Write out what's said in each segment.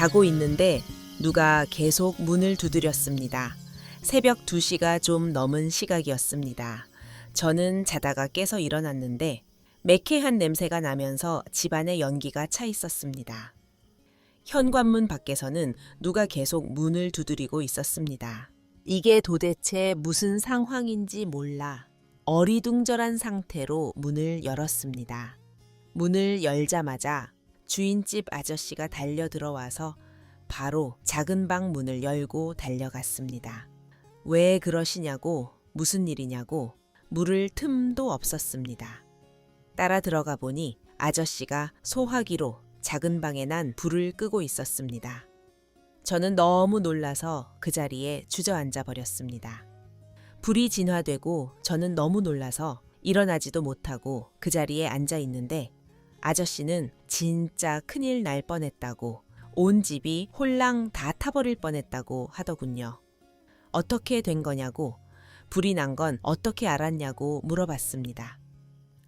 자고 있는데 누가 계속 문을 두드렸습니다. 새벽 2시가 좀 넘은 시각이었습니다. 저는 자다가 깨서 일어났는데 매캐한 냄새가 나면서 집안에 연기가 차 있었습니다. 현관문 밖에서는 누가 계속 문을 두드리고 있었습니다. 이게 도대체 무슨 상황인지 몰라 어리둥절한 상태로 문을 열었습니다. 문을 열자마자 주인집 아저씨가 달려 들어와서 바로 작은 방 문을 열고 달려갔습니다. 왜 그러시냐고 무슨 일이냐고 물을 틈도 없었습니다. 따라 들어가 보니 아저씨가 소화기로 작은 방에 난 불을 끄고 있었습니다. 저는 너무 놀라서 그 자리에 주저앉아 버렸습니다. 불이 진화되고 저는 너무 놀라서 일어나지도 못하고 그 자리에 앉아 있는데 아저씨는 진짜 큰일 날 뻔했다고 온 집이 홀랑 다 타버릴 뻔했다고 하더군요. 어떻게 된 거냐고 불이 난 건 어떻게 알았냐고 물어봤습니다.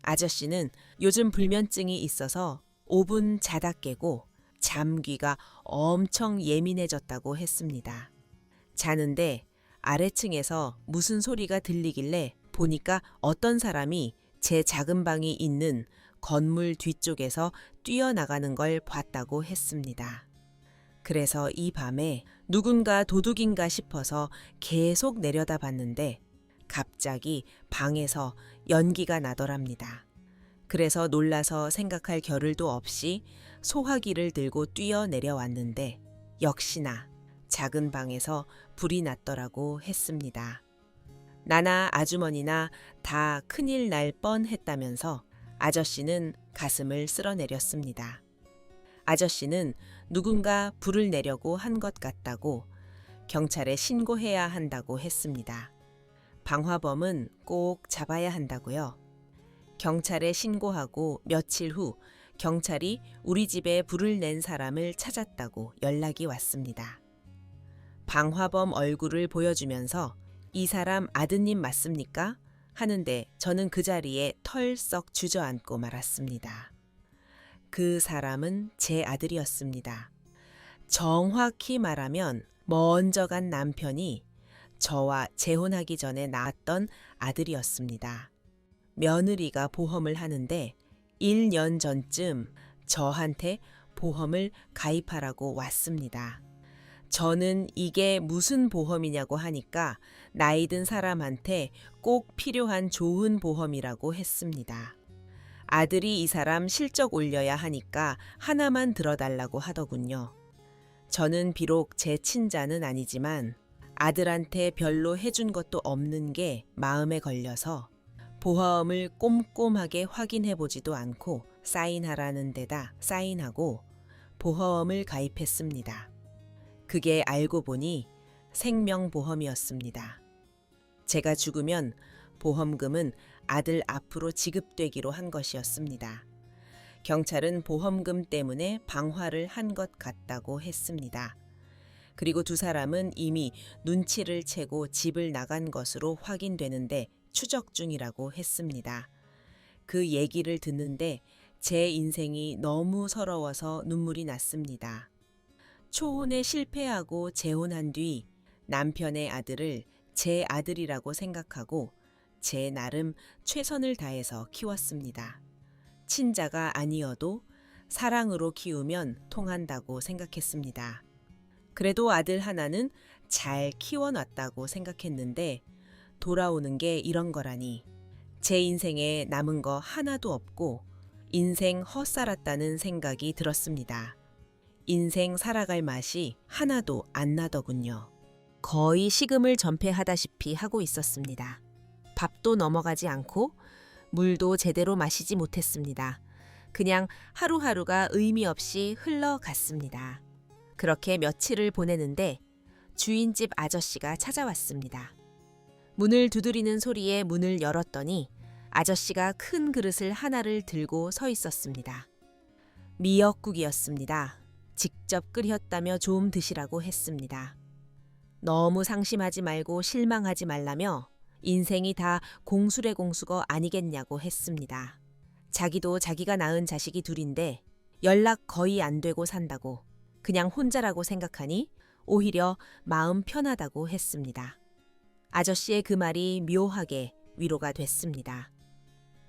아저씨는 요즘 불면증이 있어서 5분 자다 깨고 잠귀가 엄청 예민해졌다고 했습니다. 자는데 아래층에서 무슨 소리가 들리길래 보니까 어떤 사람이 제 작은 방이 있는 건물 뒤쪽에서 뛰어나가는 걸 봤다고 했습니다. 그래서 이 밤에 누군가 도둑인가 싶어서 계속 내려다 봤는데 갑자기 방에서 연기가 나더랍니다. 그래서 놀라서 생각할 겨를도 없이 소화기를 들고 뛰어 내려왔는데 역시나 작은 방에서 불이 났더라고 했습니다. 나나 아주머니나 다 큰일 날 뻔 했다면서 아저씨는 가슴을 쓸어내렸습니다. 아저씨는 누군가 불을 내려고 한 것 같다고 경찰에 신고해야 한다고 했습니다. 방화범은 꼭 잡아야 한다고요. 경찰에 신고하고 며칠 후 경찰이 우리 집에 불을 낸 사람을 찾았다고 연락이 왔습니다. 방화범 얼굴을 보여주면서 이 사람 아드님 맞습니까? 하는데 저는 그 자리에 털썩 주저앉고 말았습니다. 그 사람은 제 아들이었습니다. 정확히 말하면 먼저 간 남편이 저와 재혼하기 전에 낳았던 아들이었습니다. 며느리가 보험을 하는데 1년 전쯤 저한테 보험을 가입하라고 왔습니다. 저는 이게 무슨 보험이냐고 하니까 나이 든 사람한테 꼭 필요한 좋은 보험이라고 했습니다. 아들이 이 사람 실적 올려야 하니까 하나만 들어달라고 하더군요. 저는 비록 제 친자는 아니지만 아들한테 별로 해준 것도 없는 게 마음에 걸려서 보험을 꼼꼼하게 확인해 보지도 않고 사인하라는 데다 사인하고 보험을 가입했습니다. 그게 알고 보니 생명보험이었습니다. 제가 죽으면 보험금은 아들 앞으로 지급되기로 한 것이었습니다. 경찰은 보험금 때문에 방화를 한 것 같다고 했습니다. 그리고 두 사람은 이미 눈치를 채고 집을 나간 것으로 확인되는데 추적 중이라고 했습니다. 그 얘기를 듣는데 제 인생이 너무 서러워서 눈물이 났습니다. 초혼에 실패하고 재혼한 뒤 남편의 아들을 제 아들이라고 생각하고 제 나름 최선을 다해서 키웠습니다. 친자가 아니어도 사랑으로 키우면 통한다고 생각했습니다. 그래도 아들 하나는 잘 키워놨다고 생각했는데 돌아오는 게 이런 거라니 제 인생에 남은 거 하나도 없고 인생 헛살았다는 생각이 들었습니다. 인생 살아갈 맛이 하나도 안 나더군요. 거의 식음을 전폐하다시피 하고 있었습니다. 밥도 넘어가지 않고 물도 제대로 마시지 못했습니다. 그냥 하루하루가 의미 없이 흘러갔습니다. 그렇게 며칠을 보내는데 주인집 아저씨가 찾아왔습니다. 문을 두드리는 소리에 문을 열었더니 아저씨가 큰 그릇을 하나를 들고 서 있었습니다. 미역국이었습니다. 직접 끓였다며 좀 드시라고 했습니다. 너무 상심하지 말고 실망하지 말라며 인생이 다 공수래 공수거 아니겠냐고 했습니다. 자기도 자기가 낳은 자식이 둘인데 연락 거의 안 되고 산다고 그냥 혼자라고 생각하니 오히려 마음 편하다고 했습니다. 아저씨의 그 말이 묘하게 위로가 됐습니다.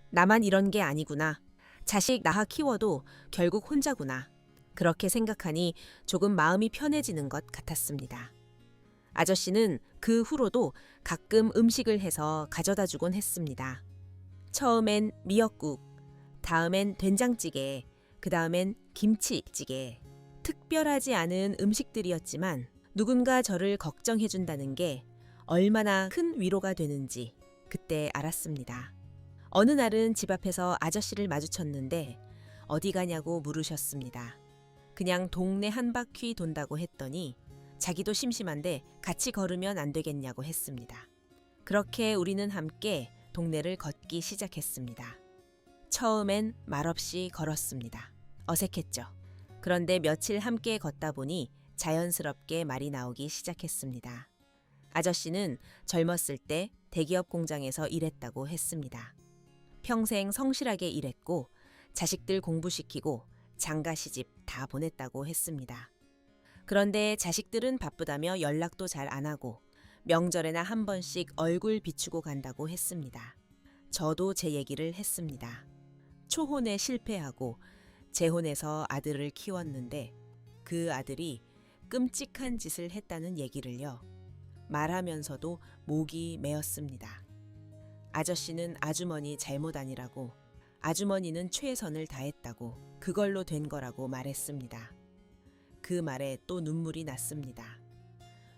나만 이런 게 아니구나. 자식 낳아 키워도 결국 혼자구나. 그렇게 생각하니 조금 마음이 편해지는 것 같았습니다. 아저씨는 그 후로도 가끔 음식을 해서 가져다 주곤 했습니다. 처음엔 미역국, 다음엔 된장찌개, 그 다음엔 김치찌개. 특별하지 않은 음식들이었지만 누군가 저를 걱정해준다는 게 얼마나 큰 위로가 되는지 그때 알았습니다. 어느 날은 집 앞에서 아저씨를 마주쳤는데 어디 가냐고 물으셨습니다. 그냥 동네 한 바퀴 돈다고 했더니 자기도 심심한데 같이 걸으면 안 되겠냐고 했습니다. 그렇게 우리는 함께 동네를 걷기 시작했습니다. 처음엔 말없이 걸었습니다. 어색했죠. 그런데 며칠 함께 걷다 보니 자연스럽게 말이 나오기 시작했습니다. 아저씨는 젊었을 때 대기업 공장에서 일했다고 했습니다. 평생 성실하게 일했고 자식들 공부시키고 장가 시집 다 보냈다고 했습니다. 그런데 자식들은 바쁘다며 연락도 잘 안 하고 명절에나 한 번씩 얼굴 비추고 간다고 했습니다. 저도 제 얘기를 했습니다. 초혼에 실패하고 재혼해서 아들을 키웠는데 그 아들이 끔찍한 짓을 했다는 얘기를요. 말하면서도 목이 메었습니다. 아저씨는 아주머니 잘못 아니라고 아주머니는 최선을 다했다고 그걸로 된 거라고 말했습니다. 그 말에 또 눈물이 났습니다.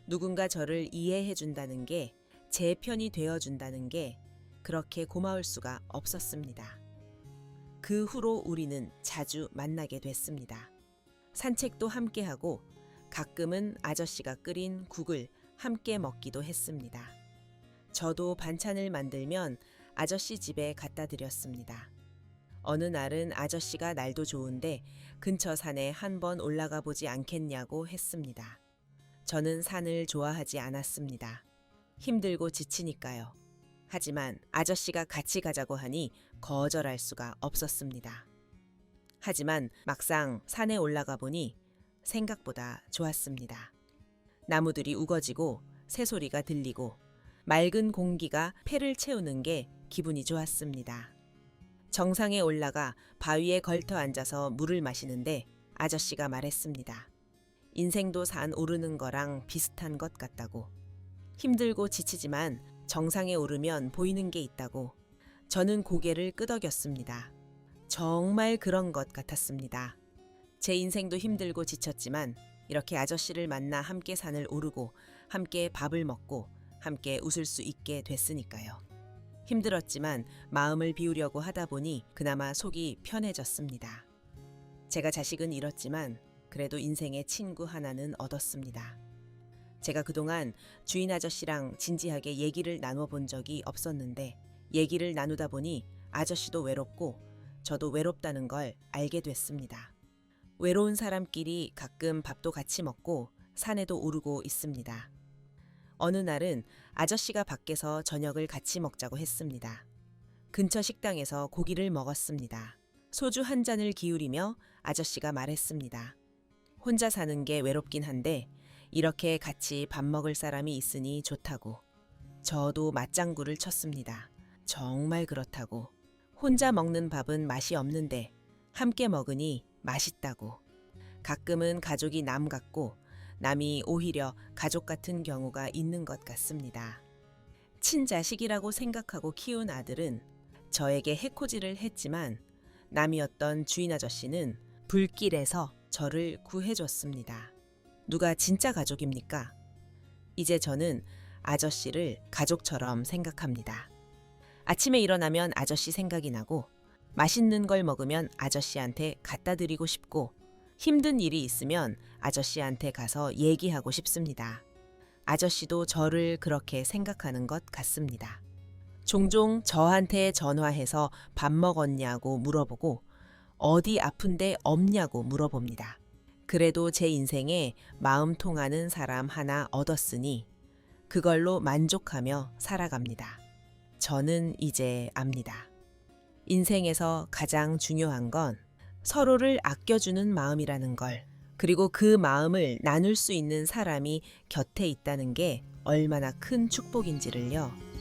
누군가 저를 이해해 준다는 게 제 편이 되어 준다는 게 그렇게 고마울 수가 없었습니다. 그 후로 우리는 자주 만나게 됐습니다. 산책도 함께 하고 가끔은 아저씨가 끓인 국을 함께 먹기도 했습니다. 저도 반찬을 만들면 아저씨 집에 갖다 드렸습니다. 어느 날은 아저씨가 날도 좋은데 근처 산에 한번 올라가 보지 않겠냐고 했습니다. 저는 산을 좋아하지 않았습니다. 힘들고 지치니까요. 하지만 아저씨가 같이 가자고 하니 거절할 수가 없었습니다. 하지만 막상 산에 올라가 보니 생각보다 좋았습니다. 나무들이 우거지고 새소리가 들리고 맑은 공기가 폐를 채우는 게 기분이 좋았습니다. 정상에 올라가 바위에 걸터 앉아서 물을 마시는데 아저씨가 말했습니다. 인생도 산 오르는 거랑 비슷한 것 같다고. 힘들고 지치지만 정상에 오르면 보이는 게 있다고. 저는 고개를 끄덕였습니다. 정말 그런 것 같았습니다. 제 인생도 힘들고 지쳤지만 이렇게 아저씨를 만나 함께 산을 오르고 함께 밥을 먹고 함께 웃을 수 있게 됐으니까요. 힘들었지만 마음을 비우려고 하다 보니 그나마 속이 편해졌습니다. 제가 자식은 잃었지만 그래도 인생의 친구 하나는 얻었습니다. 제가 그동안 주인 아저씨랑 진지하게 얘기를 나눠 본 적이 없었는데 얘기를 나누다 보니 아저씨도 외롭고 저도 외롭다는 걸 알게 됐습니다. 외로운 사람끼리 가끔 밥도 같이 먹고 산에도 오르고 있습니다. 어느 날은 아저씨가 밖에서 저녁을 같이 먹자고 했습니다. 근처 식당에서 고기를 먹었습니다. 소주 한 잔을 기울이며 아저씨가 말했습니다. 혼자 사는 게 외롭긴 한데 이렇게 같이 밥 먹을 사람이 있으니 좋다고. 저도 맞장구를 쳤습니다. 정말 그렇다고. 혼자 먹는 밥은 맛이 없는데 함께 먹으니 맛있다고. 가끔은 가족이 남 같고 남이 오히려 가족 같은 경우가 있는 것 같습니다. 친자식이라고 생각하고 키운 아들은 저에게 해코지를 했지만 남이었던 주인 아저씨는 불길에서 저를 구해줬습니다. 누가 진짜 가족입니까? 이제 저는 아저씨를 가족처럼 생각합니다. 아침에 일어나면 아저씨 생각이 나고 맛있는 걸 먹으면 아저씨한테 갖다 드리고 싶고 힘든 일이 있으면 아저씨한테 가서 얘기하고 싶습니다. 아저씨도 저를 그렇게 생각하는 것 같습니다. 종종 저한테 전화해서 밥 먹었냐고 물어보고 어디 아픈데 없냐고 물어봅니다. 그래도 제 인생에 마음 통하는 사람 하나 얻었으니 그걸로 만족하며 살아갑니다. 저는 이제 압니다. 인생에서 가장 중요한 건 서로를 아껴주는 마음이라는 걸 그리고 그 마음을 나눌 수 있는 사람이 곁에 있다는 게 얼마나 큰 축복인지를요.